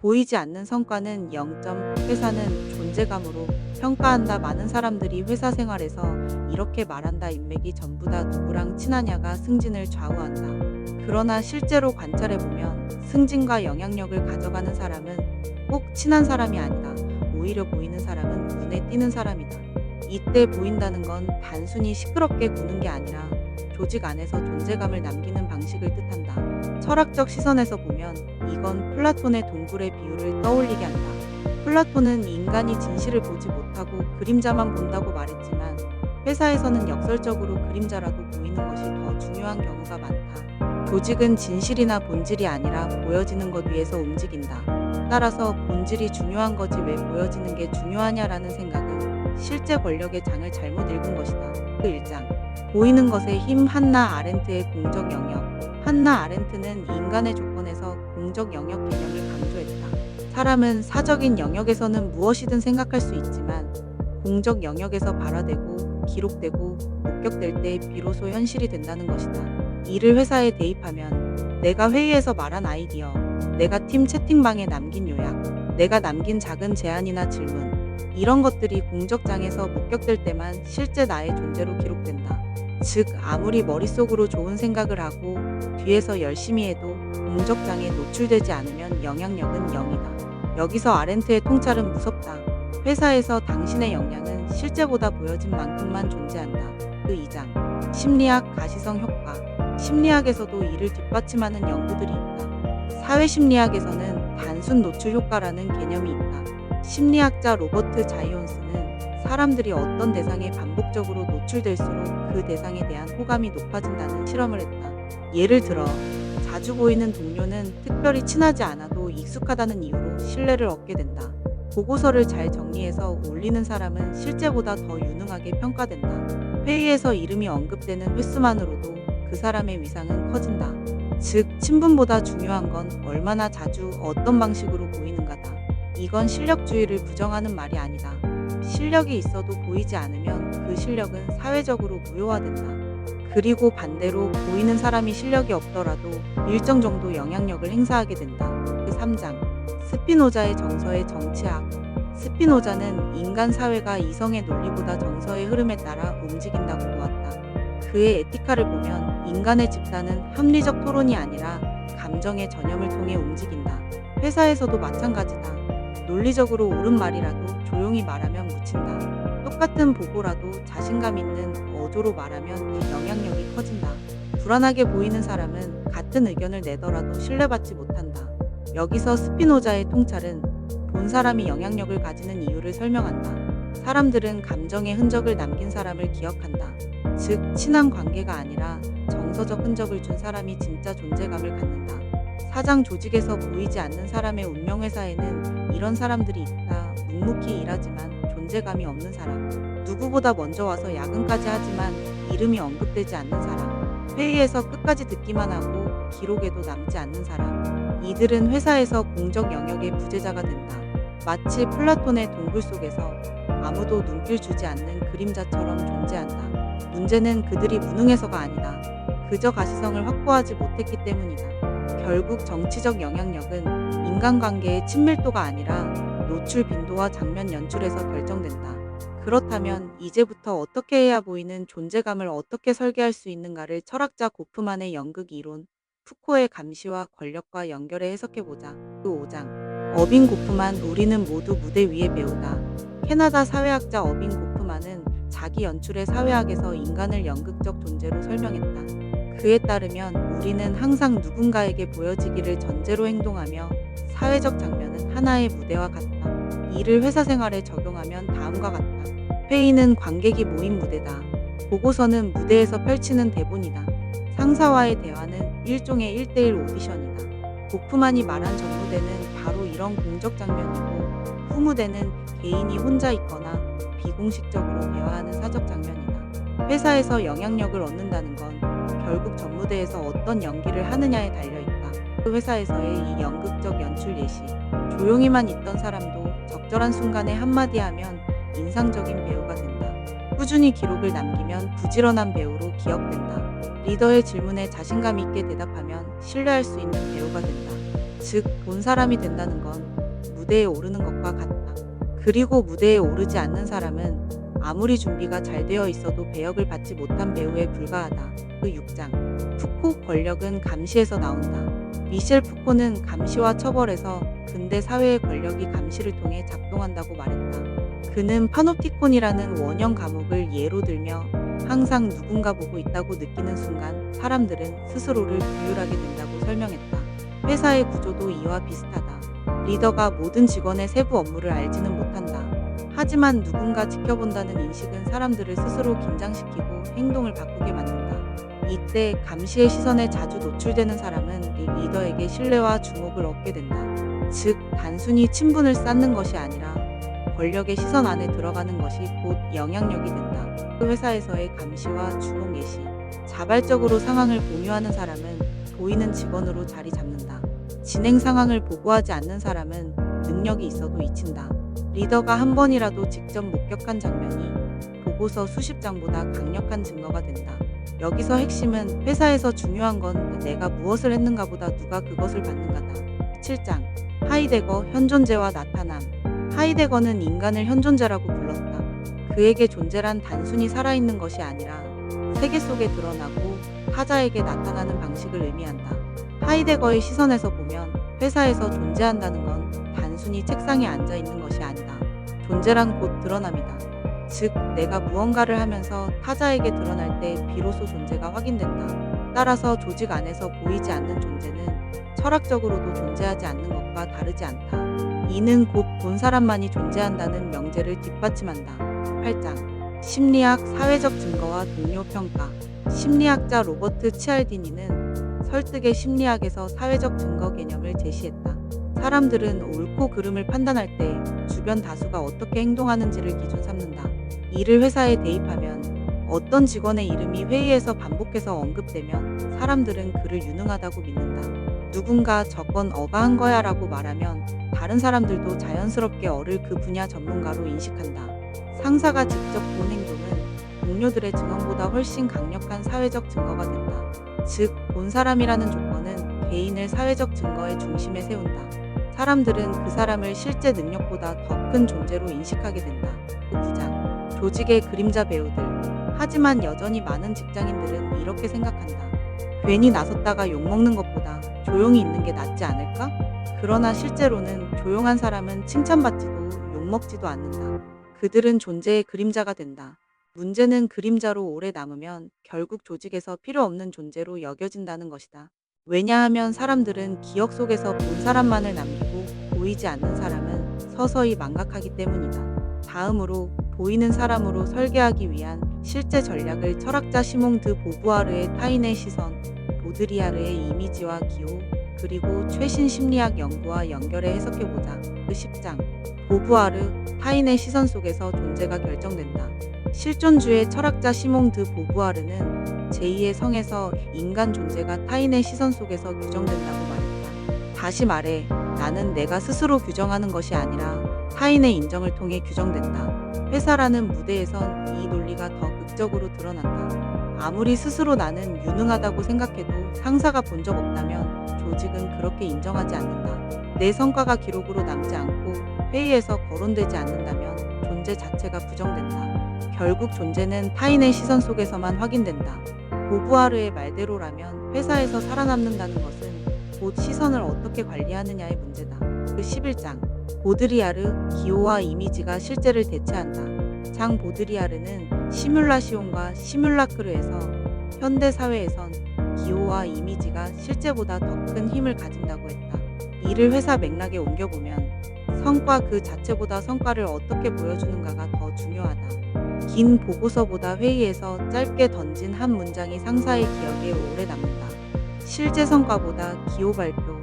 보이지 않는 성과는 0점, 회사는 존재감으로 평가한다. 많은 사람들이 회사 생활에서 이렇게 말한다. 인맥이 전부 다 누구랑 친하냐가 승진을 좌우한다. 그러나 실제로 관찰해보면 승진과 영향력을 가져가는 사람은 꼭 친한 사람이 아니다. 오히려 보이는 사람은 눈에 띄는 사람이다. 이때 보인다는 건 단순히 시끄럽게 구는 게 아니라 조직 안에서 존재감을 남기는 방식을 뜻한다. 철학적 시선에서 보면 이건 플라톤의 동굴의 비유를 떠올리게 한다. 플라톤은 인간이 진실을 보지 못하고 그림자만 본다고 말했지만 회사에서는 역설적으로 그림자라도 보이는 것이 더 중요한 경우가 많다. 조직은 진실이나 본질이 아니라 보여지는 것 위에서 움직인다. 따라서 본질이 중요한 거지 왜 보여지는 게 중요하냐라는 생각은 실제 권력의 장을 잘못 읽은 것이다. 그 1장. 보이는 것의 힘 한나 아렌트의 공적 영역. 한나 아렌트는 인간의 조건 공적 영역 개념을 강조했다. 사람은 사적인 영역에서는 무엇이든 생각할 수 있지만 공적 영역에서 발화되고 기록되고 목격될 때 비로소 현실이 된다는 것이다. 이를 회사에 대입하면 내가 회의에서 말한 아이디어, 내가 팀 채팅방에 남긴 요약, 내가 남긴 작은 제안이나 질문, 이런 것들이 공적장에서 목격될 때만 실제 나의 존재로 기록된다. 즉, 아무리 머릿속으로 좋은 생각을 하고 뒤에서 열심히 해도 공적장에 노출되지 않으면 영향력은 0이다. 여기서 아렌트의 통찰은 무섭다. 회사에서 당신의 역량은 실제보다 보여진 만큼만 존재한다. 그 2장. 심리학 가시성 효과. 심리학에서도 이를 뒷받침하는 연구들이 있다. 사회심리학에서는 단순 노출 효과라는 개념이 있다. 심리학자 로버트 자이온스는 사람들이 어떤 대상에 반복적으로 노출될수록 그 대상에 대한 호감이 높아진다는 실험을 했다. 예를 들어, 자주 보이는 동료는 특별히 친하지 않아도 익숙하다는 이유로 신뢰를 얻게 된다. 보고서를 잘 정리해서 올리는 사람은 실제보다 더 유능하게 평가된다. 회의에서 이름이 언급되는 횟수만으로도 그 사람의 위상은 커진다. 즉, 친분보다 중요한 건 얼마나 자주 어떤 방식으로 보이는가다. 이건 실력주의를 부정하는 말이 아니다. 실력이 있어도 보이지 않으면 그 실력은 사회적으로 무효화된다. 그리고 반대로 보이는 사람이 실력이 없더라도 일정 정도 영향력을 행사하게 된다. 그 3장. 스피노자의 정서의 정치학. 스피노자는 인간 사회가 이성의 논리보다 정서의 흐름에 따라 움직인다고 보았다. 그의 에티카를 보면 인간의 집단은 합리적 토론이 아니라 감정의 전염을 통해 움직인다. 회사에서도 마찬가지다. 논리적으로 옳은 말이라도 조용히 말하면 묻힌다. 똑같은 보고라도 자신감 있는 어조로 말하면 그 영향력이 커진다. 불안하게 보이는 사람은 같은 의견을 내더라도 신뢰받지 못한다. 여기서 스피노자의 통찰은 본 사람이 영향력을 가지는 이유를 설명한다. 사람들은 감정의 흔적을 남긴 사람을 기억한다. 즉, 친한 관계가 아니라 정서적 흔적을 준 사람이 진짜 존재감을 갖는다. 사장 조직에서 보이지 않는 사람의 운명회사에는 이런 사람들이 있다. 묵묵히 일하지만 존재감이 없는 사람. 누구보다 먼저 와서 야근까지 하지만 이름이 언급되지 않는 사람. 회의에서 끝까지 듣기만 하고 기록에도 남지 않는 사람. 이들은 회사에서 공적 영역의 부재자가 된다. 마치 플라톤의 동굴 속에서 아무도 눈길 주지 않는 그림자처럼 존재한다. 문제는 그들이 무능해서가 아니다. 그저 가시성을 확보하지 못했기 때문이다. 결국 정치적 영향력은 인간관계의 친밀도가 아니라 노출 빈도와 장면 연출에서 결정된다. 그렇다면 이제부터 어떻게 해야 보이는 존재감을 어떻게 설계할 수 있는가를 철학자 고프만의 연극 이론, 푸코의 감시와 권력과 연결해 해석해보자. 그 5장. 어빈 고프만 우리는 모두 무대 위의 배우다. 캐나다 사회학자 어빈 고프만은 자기 연출의 사회학에서 인간을 연극적 존재로 설명했다. 그에 따르면 우리는 항상 누군가에게 보여지기를 전제로 행동하며 사회적 장면은 하나의 무대와 같다. 이를 회사 생활에 적용하면 다음과 같다. 회의는 관객이 모인 무대다. 보고서는 무대에서 펼치는 대본이다. 상사와의 대화는 일종의 1대1 오디션이다. 고프만이 말한 전 무대는 바로 이런 공적 장면이고 후무대는 개인이 혼자 있거나 비공식적으로 대화하는 사적 장면이다. 회사에서 영향력을 얻는다는 건 결국 전무대에서 어떤 연기를 하느냐에 달려있다. 그 회사에서의 이 연극적 연출 예시. 조용히만 있던 사람도 적절한 순간에 한마디 하면 인상적인 배우가 된다. 꾸준히 기록을 남기면 부지런한 배우로 기억된다. 리더의 질문에 자신감 있게 대답하면 신뢰할 수 있는 배우가 된다. 즉, 본 사람이 된다는 건 무대에 오르는 것과 같다. 그리고 무대에 오르지 않는 사람은 아무리 준비가 잘 되어 있어도 배역을 받지 못한 배우에 불과하다. 그 6장. 푸코 권력은 감시에서 나온다. 미셸 푸코는 감시와 처벌에서 근대 사회의 권력이 감시를 통해 작동한다고 말했다. 그는 파노티콘이라는 원형 감옥을 예로 들며 항상 누군가 보고 있다고 느끼는 순간 사람들은 스스로를 규율하게 된다고 설명했다. 회사의 구조도 이와 비슷하다. 리더가 모든 직원의 세부 업무를 알지는 못한다. 하지만 누군가 지켜본다는 인식은 사람들을 스스로 긴장시키고 행동을 바꾸게 만든다. 이때 감시의 시선에 자주 노출되는 사람은 리- 리더에게 신뢰와 주목을 얻게 된다. 즉, 단순히 친분을 쌓는 것이 아니라 권력의 시선 안에 들어가는 것이 곧 영향력이 된다. 그 회사에서의 감시와 주목 예시. 자발적으로 상황을 공유하는 사람은 보이는 직원으로 자리 잡는다. 진행 상황을 보고하지 않는 사람은 능력이 있어도 잊힌다. 리더가 한 번이라도 직접 목격한 장면이 보고서 수십 장보다 강력한 증거가 된다. 여기서 핵심은 회사에서 중요한 건 내가 무엇을 했는가보다 누가 그것을 받는가다. 7장 하이데거 현존재와 나타남 하이데거는 인간을 현존재라고 불렀다. 그에게 존재란 단순히 살아있는 것이 아니라 세계 속에 드러나고 타자에게 나타나는 방식을 의미한다. 하이데거의 시선에서 보면 회사에서 존재한다는 건 단순히 책상에 앉아 있는 것이 아니다. 존재란 곧 드러남이다. 즉, 내가 무언가를 하면서 타자에게 드러날 때 비로소 존재가 확인된다. 따라서 조직 안에서 보이지 않는 존재는 철학적으로도 존재하지 않는 것과 다르지 않다. 이는 곧 본 사람만이 존재한다는 명제를 뒷받침한다. 8장 심리학 사회적 증거와 동료 평가 심리학자 로버트 치알디니는 설득의 심리학에서 사회적 증거 개념을 제시했다. 사람들은 옳고 그름을 판단할 때 주변 다수가 어떻게 행동하는지를 기준 삼는다. 이를 회사에 대입하면 어떤 직원의 이름이 회의에서 반복해서 언급되면 사람들은 그를 유능하다고 믿는다. 누군가 저건 어가한 거야 라고 말하면 다른 사람들도 자연스럽게 어를 그 분야 전문가로 인식한다. 상사가 직접 본 행동은 동료들의 증언보다 훨씬 강력한 사회적 증거가 된다. 즉, 본 사람이라는 조건은 개인을 사회적 증거의 중심에 세운다. 사람들은 그 사람을 실제 능력보다 더 큰 존재로 인식하게 된다. 9장 조직의 그림자 배우들. 하지만 여전히 많은 직장인들은 이렇게 생각한다. 괜히 나섰다가 욕먹는 것보다 조용히 있는 게 낫지 않을까? 그러나 실제로는 조용한 사람은 칭찬받지도 욕먹지도 않는다. 그들은 존재의 그림자가 된다. 문제는 그림자로 오래 남으면 결국 조직에서 필요 없는 존재로 여겨진다는 것이다. 왜냐하면 사람들은 기억 속에서 본 사람만을 남기고 보이지 않는 사람은 서서히 망각하기 때문이다. 다음으로 보이는 사람으로 설계하기 위한 실제 전략을 철학자 시몽 드 보부아르의 타인의 시선, 보드리아르의 이미지와 기호, 그리고 최신 심리학 연구와 연결해 해석해보자. 그 10장. 보부아르, 타인의 시선 속에서 존재가 결정된다. 실존주의 철학자 시몽 드 보부아르는 제2의 성에서 인간 존재가 타인의 시선 속에서 규정된다고 말했다. 다시 말해, 나는 내가 스스로 규정하는 것이 아니라 타인의 인정을 통해 규정된다. 회사라는 무대에선 이 논리가 더 극적으로 드러난다. 아무리 스스로 나는 유능하다고 생각해도 상사가 본 적 없다면 조직은 그렇게 인정하지 않는다. 내 성과가 기록으로 남지 않고 회의에서 거론되지 않는다면 존재 자체가 부정된다. 결국 존재는 타인의 시선 속에서만 확인된다. 보부아르의 말대로라면 회사에서 살아남는다는 것은 곧 시선을 어떻게 관리하느냐의 문제다. 그 11장. 보드리아르, 기호와 이미지가 실제를 대체한다. 장 보드리아르는 시뮬라시온과 시뮬라크르에서 현대 사회에선 기호와 이미지가 실제보다 더 큰 힘을 가진다고 했다. 이를 회사 맥락에 옮겨보면 성과 그 자체보다 성과를 어떻게 보여주는가가 더 중요하다. 긴 보고서보다 회의에서 짧게 던진 한 문장이 상사의 기억에 오래 남는다. 실제 성과보다 기호 발표,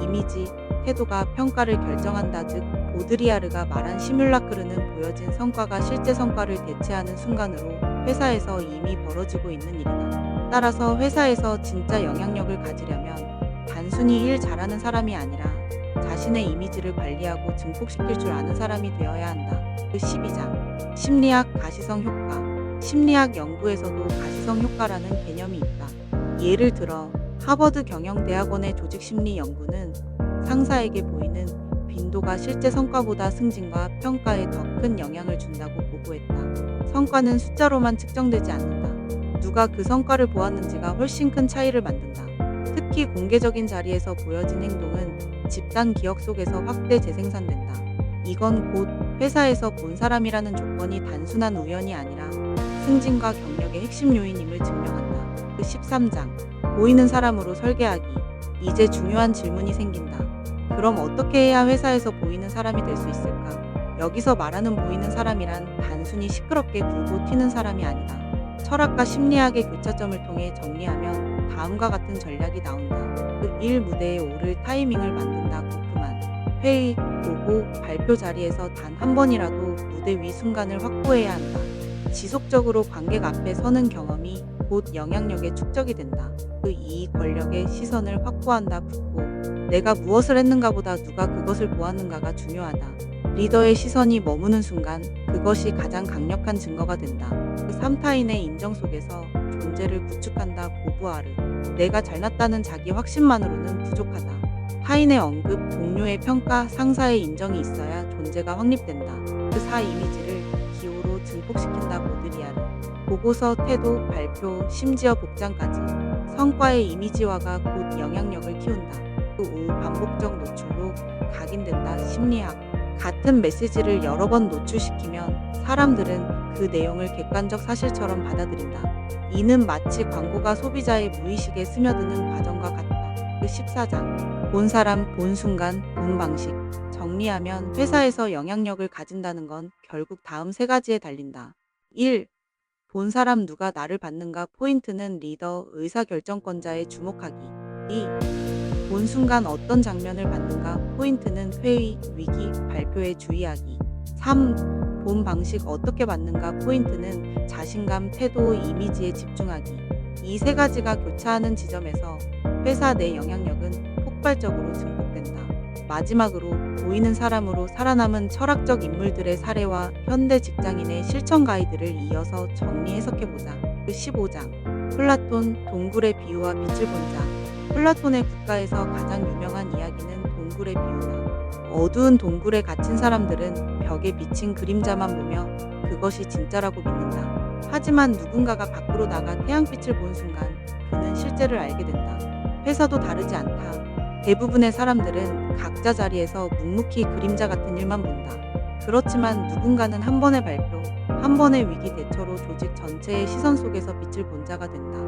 이미지, 태도가 평가를 결정한다. 즉, 보드리아르가 말한 시뮬라크르는 보여진 성과가 실제 성과를 대체하는 순간으로 회사에서 이미 벌어지고 있는 일이다. 따라서 회사에서 진짜 영향력을 가지려면 단순히 일 잘하는 사람이 아니라 자신의 이미지를 관리하고 증폭시킬 줄 아는 사람이 되어야 한다. 그 12장. 심리학 가시성 효과. 심리학 연구에서도 가시성 효과라는 개념이 있다. 예를 들어 하버드 경영대학원의 조직심리 연구는 상사에게 보이는 빈도가 실제 성과보다 승진과 평가에 더 큰 영향을 준다고 보고했다. 성과는 숫자로만 측정되지 않는다. 누가 그 성과를 보았는지가 훨씬 큰 차이를 만든다. 특히 공개적인 자리에서 보여진 행동은 집단 기억 속에서 확대 재생산된다. 이건 곧 회사에서 본 사람이라는 조건이 단순한 우연이 아니라 승진과 경력의 핵심 요인임을 증명한다. 그 13장 보이는 사람으로 설계하기 이제 중요한 질문이 생긴다. 그럼 어떻게 해야 회사에서 보이는 사람이 될 수 있을까? 여기서 말하는 보이는 사람이란 단순히 시끄럽게 굴고 튀는 사람이 아니다. 철학과 심리학의 교차점을 통해 정리하면 다음과 같은 전략이 나온다. 그일 무대에 오를 타이밍을 만든다. 고프만. 회의, 보고, 발표 자리에서 단 한 번이라도 무대 위 순간을 확보해야 한다. 지속적으로 관객 앞에 서는 경험이 곧 영향력의 축적이 된다. 그이 권력의 시선을 확보한다. 붙고 내가 무엇을 했는가보다 누가 그것을 보았는가가 중요하다. 리더의 시선이 머무는 순간 그것이 가장 강력한 증거가 된다. 그 삼타인의 인정 속에서 존재를 구축한다. 보부아르. 내가 잘났다는 자기 확신만으로는 부족하다. 타인의 언급, 동료의 평가, 상사의 인정이 있어야 존재가 확립된다. 그사 이미지를 기호로 증폭시킨다. 보드리아르. 보고서, 태도, 발표, 심지어 복장까지 성과의 이미지화가 곧 영향력을 키운다. 그오 반복적 노출로 각인된다. 심리학. 같은 메시지를 여러 번 노출시키면 사람들은 그 내용을 객관적 사실처럼 받아들인다. 이는 마치 광고가 소비자의 무의식에 스며드는 과정과 같다. 그 14장. 본 사람, 본 순간, 본 방식. 정리하면 회사에서 영향력을 가진다는 건 결국 다음 세 가지에 달린다. 1. 본 사람 누가 나를 받는가 포인트는 리더, 의사결정권자에 주목하기. 2. 본 순간 어떤 장면을 받는가 포인트는 회의, 위기, 발표에 주의하기. 3. 본 방식 어떻게 받는가 포인트는 자신감, 태도, 이미지에 집중하기. 이 세 가지가 교차하는 지점에서 회사 내 영향력은 폭발적으로 증폭된다. 마지막으로 보이는 사람으로 살아남은 철학적 인물들의 사례와 현대 직장인의 실천 가이드를 이어서 정리 해석해보자. 그 15장. 플라톤, 동굴의 비유와 빛을 본 자. 플라톤의 국가에서 가장 유명한 이야기는 동굴의 비유다. 어두운 동굴에 갇힌 사람들은 벽에 비친 그림자만 보며 그것이 진짜라고 믿는다. 하지만 누군가가 밖으로 나가 태양빛을 본 순간 그는 실제를 알게 된다. 회사도 다르지 않다. 대부분의 사람들은 각자 자리에서 묵묵히 그림자 같은 일만 본다. 그렇지만 누군가는 한 번의 발표, 한 번의 위기 대처로 조직 전체의 시선 속에서 빛을 본 자가 된다.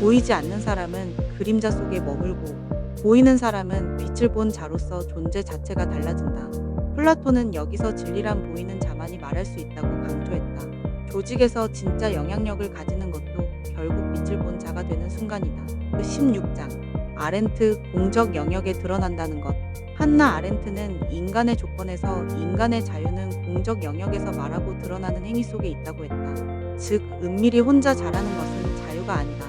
보이지 않는 사람은 그림자 속에 머물고, 보이는 사람은 빛을 본 자로서 존재 자체가 달라진다. 플라톤은 여기서 진리란 보이는 자만이 말할 수 있다고 강조했다. 조직에서 진짜 영향력을 가지는 것도 결국 빛을 본 자가 되는 순간이다. 그 16장. 아렌트 공적 영역에 드러난다는 것. 한나 아렌트는 인간의 조건에서 인간의 자유는 공적 영역에서 말하고 드러나는 행위 속에 있다고 했다. 즉, 은밀히 혼자 잘하는 것은 자유가 아니다.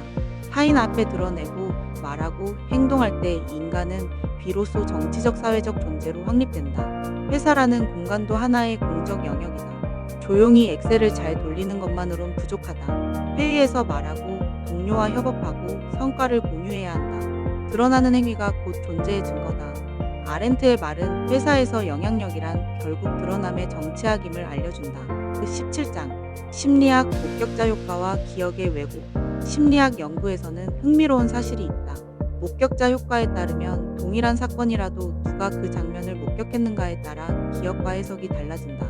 타인 앞에 드러내고 말하고 행동할 때 인간은 비로소 정치적 사회적 존재로 확립된다. 회사라는 공간도 하나의 공적 영역이다. 조용히 엑셀을 잘 돌리는 것만으론 부족하다. 회의에서 말하고 동료와 협업하고 성과를 공유해야 한다. 드러나는 행위가 곧 존재의 증거다. 아렌트의 말은 회사에서 영향력이란 결국 드러남의 정치학임을 알려준다. 그 17장 심리학 목격자 효과와 기억의 왜곡 심리학 연구에서는 흥미로운 사실이 있다. 목격자 효과에 따르면 동일한 사건이라도 누가 그 장면을 목격했는가에 따라 기억과 해석이 달라진다.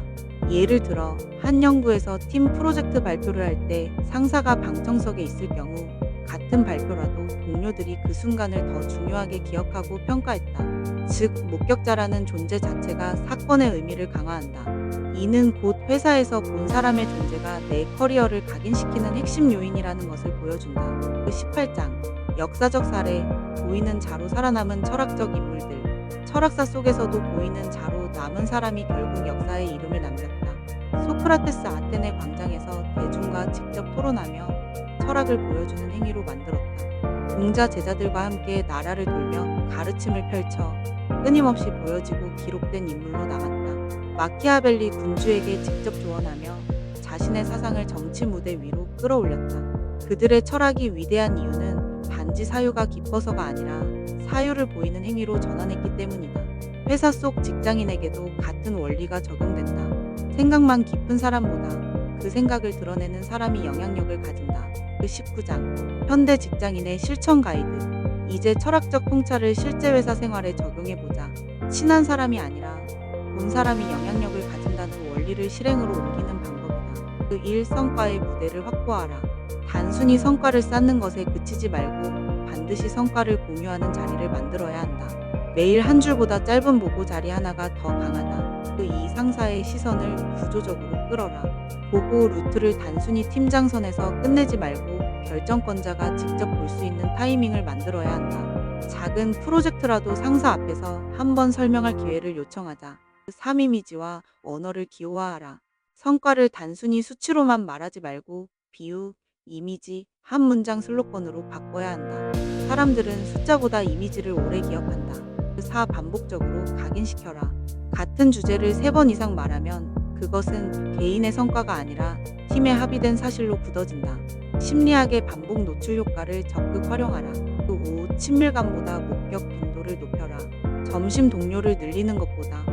예를 들어 한 연구에서 팀 프로젝트 발표를 할 때 상사가 방청석에 있을 경우 같은 발표라도 동료들이 그 순간을 더 중요하게 기억하고 평가했다. 즉, 목격자라는 존재 자체가 사건의 의미를 강화한다. 이는 곧 회사에서 본 사람의 존재가 내 커리어를 각인시키는 핵심 요인이라는 것을 보여준다. 그 18장. 역사적 사례, 보이는 자로 살아남은 철학적 인물들. 철학사 속에서도 보이는 자로 남은 사람이 결국 역사에 이름을 남겼다. 소크라테스 아테네 광장에서 대중과 직접 토론하며 철학을 보여주는 행위로 만들었다. 공자 제자들과 함께 나라를 돌며 가르침을 펼쳐 끊임없이 보여지고 기록된 인물로 남았다. 마키아벨리 군주에게 직접 조언하며 자신의 사상을 정치 무대 위로 끌어올렸다. 그들의 철학이 위대한 이유는 단지 사유가 깊어서가 아니라 사유를 보이는 행위로 전환했기 때문이다. 회사 속 직장인에게도 같은 원리가 적용된다. 생각만 깊은 사람보다 그 생각을 드러내는 사람이 영향력을 가진다. 그 19장 현대 직장인의 실천 가이드 이제 철학적 통찰을 실제 회사 생활에 적용해보자. 친한 사람이 아니라 본 사람이 영향력을 가진다는 원리를 실행으로 옮기는 방법이다. 그 일 성과의 무대를 확보하라. 단순히 성과를 쌓는 것에 그치지 말고 반드시 성과를 공유하는 자리를 만들어야 한다. 매일 한 줄보다 짧은 보고 자리 하나가 더 강하다. 그 이 상사의 시선을 구조적으로 끌어라. 보고 루트를 단순히 팀장 선에서 끝내지 말고 결정권자가 직접 볼 수 있는 타이밍을 만들어야 한다. 작은 프로젝트라도 상사 앞에서 한 번 설명할 기회를 요청하자. 3 이미지와 언어를 기호화하라. 성과를 단순히 수치로만 말하지 말고 비유, 이미지, 한 문장 슬로건으로 바꿔야 한다. 사람들은 숫자보다 이미지를 오래 기억한다. 4 반복적으로 각인시켜라. 같은 주제를 3번 이상 말하면 그것은 개인의 성과가 아니라 팀의 합의된 사실로 굳어진다. 심리학의 반복 노출 효과를 적극 활용하라. 그 5. 친밀감보다 목격 빈도를 높여라. 점심 동료를 늘리는 것보다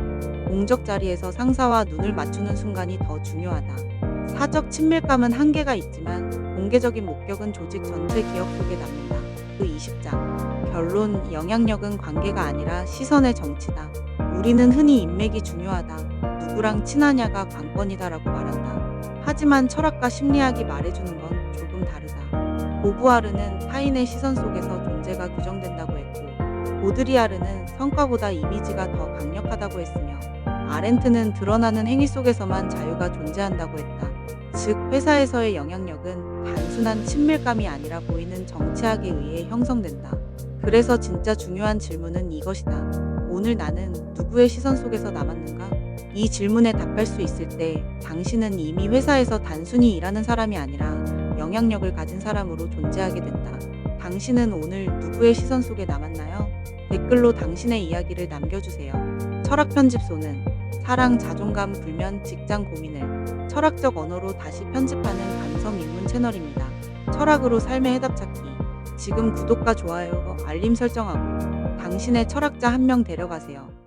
공적 자리에서 상사와 눈을 맞추는 순간이 더 중요하다. 사적 친밀감은 한계가 있지만 공개적인 목격은 조직 전체 기억 속에 남는다. 그 20장. 결론, 영향력은 관계가 아니라 시선의 정치다. 우리는 흔히 인맥이 중요하다. 누구랑 친하냐가 관건이다라고 말한다. 하지만 철학과 심리학이 말해주는 건 조금 다르다. 보부아르는 타인의 시선 속에서 존재가 규정된다고 했고, 보드리아르는 성과보다 이미지가 더 강력하다고 했으며, 아렌트는 드러나는 행위 속에서만 자유가 존재한다고 했다. 즉, 회사에서의 영향력은 단순한 친밀감이 아니라 보이는 정치학에 의해 형성된다. 그래서 진짜 중요한 질문은 이것이다. 오늘 나는 누구의 시선 속에서 남았는가? 이 질문에 답할 수 있을 때 당신은 이미 회사에서 단순히 일하는 사람이 아니라 영향력을 가진 사람으로 존재하게 된다. 당신은 오늘 누구의 시선 속에 남았나요? 댓글로 당신의 이야기를 남겨주세요. 철학 편집소는 사랑, 자존감, 불면, 직장 고민을 철학적 언어로 다시 편집하는 감성 입문 채널입니다. 철학으로 삶의 해답 찾기. 지금 구독과 좋아요, 알림 설정하고 당신의 철학자 한 명 데려가세요.